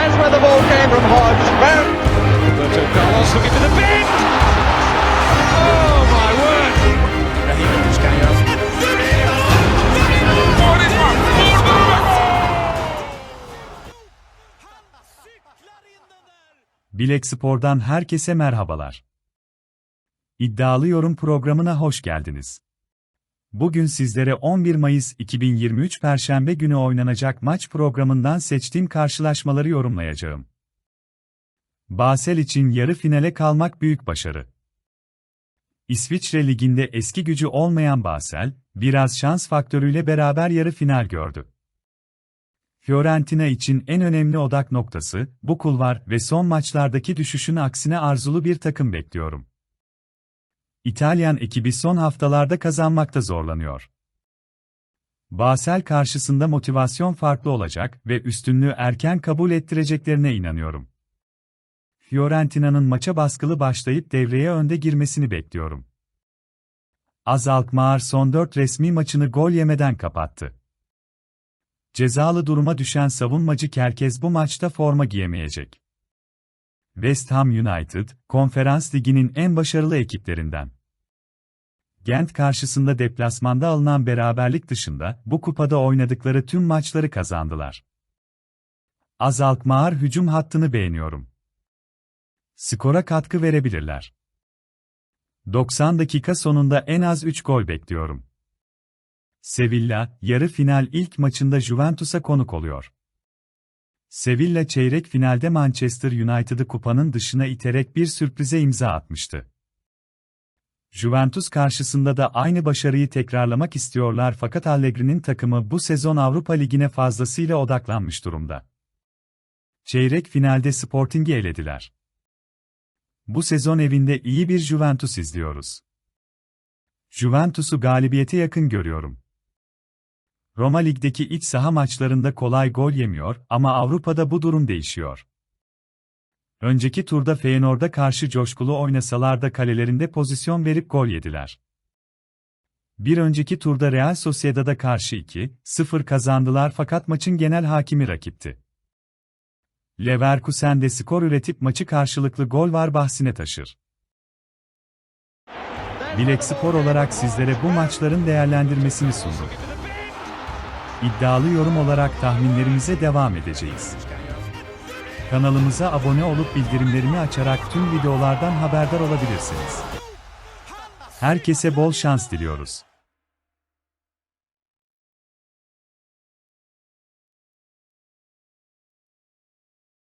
There's where the ball came from Hodge. Round Roberto Carlos looking for the bend. Oh my word! Raheem Vizcaino. Bilek Spor'dan herkese merhabalar. İddialı Yorum programına hoş geldiniz. Bugün sizlere 11 Mayıs 2023 Perşembe günü oynanacak maç programından seçtiğim karşılaşmaları yorumlayacağım. Basel için yarı finale kalmak büyük başarı. İsviçre Ligi'nde eski gücü olmayan Basel, biraz şans faktörüyle beraber yarı final gördü. Fiorentina için en önemli odak noktası, bu kulvar ve son maçlardaki düşüşün aksine arzulu bir takım bekliyorum. İtalyan ekibi son haftalarda kazanmakta zorlanıyor. Basel karşısında motivasyon farklı olacak ve üstünlüğü erken kabul ettireceklerine inanıyorum. Fiorentina'nın maça baskılı başlayıp devreye önde girmesini bekliyorum. Az Alkmaar son 4 resmi maçını gol yemeden kapattı. Cezalı duruma düşen savunmacı Kerkez bu maçta forma giyemeyecek. West Ham United, Konferans Ligi'nin en başarılı ekiplerinden. Gent karşısında deplasmanda alınan beraberlik dışında bu kupada oynadıkları tüm maçları kazandılar. Az Alkmaar hücum hattını beğeniyorum. Skora katkı verebilirler. 90 dakika sonunda en az 3 gol bekliyorum. Sevilla, yarı final ilk maçında Juventus'a konuk oluyor. Sevilla çeyrek finalde Manchester United'ı kupanın dışına iterek bir sürprize imza atmıştı. Juventus karşısında da aynı başarıyı tekrarlamak istiyorlar fakat Allegri'nin takımı bu sezon Avrupa Ligi'ne fazlasıyla odaklanmış durumda. Çeyrek finalde Sporting'i elediler. Bu sezon evinde iyi bir Juventus izliyoruz. Juventus'u galibiyete yakın görüyorum. Roma Lig'deki iç saha maçlarında kolay gol yemiyor ama Avrupa'da bu durum değişiyor. Önceki turda Feyenoord'a karşı coşkulu oynasalar da kalelerinde pozisyon verip gol yediler. Bir önceki turda Real Sociedad'a karşı 2-0 kazandılar fakat maçın genel hakimi rakipti. Leverkusen de skor üretip maçı karşılıklı gol var bahsine taşır. Bilek Spor olarak sizlere bu maçların değerlendirmesini sundum. İddialı yorum olarak tahminlerimize devam edeceğiz. Kanalımıza abone olup bildirimlerini açarak tüm videolardan haberdar olabilirsiniz. Herkese bol şans diliyoruz.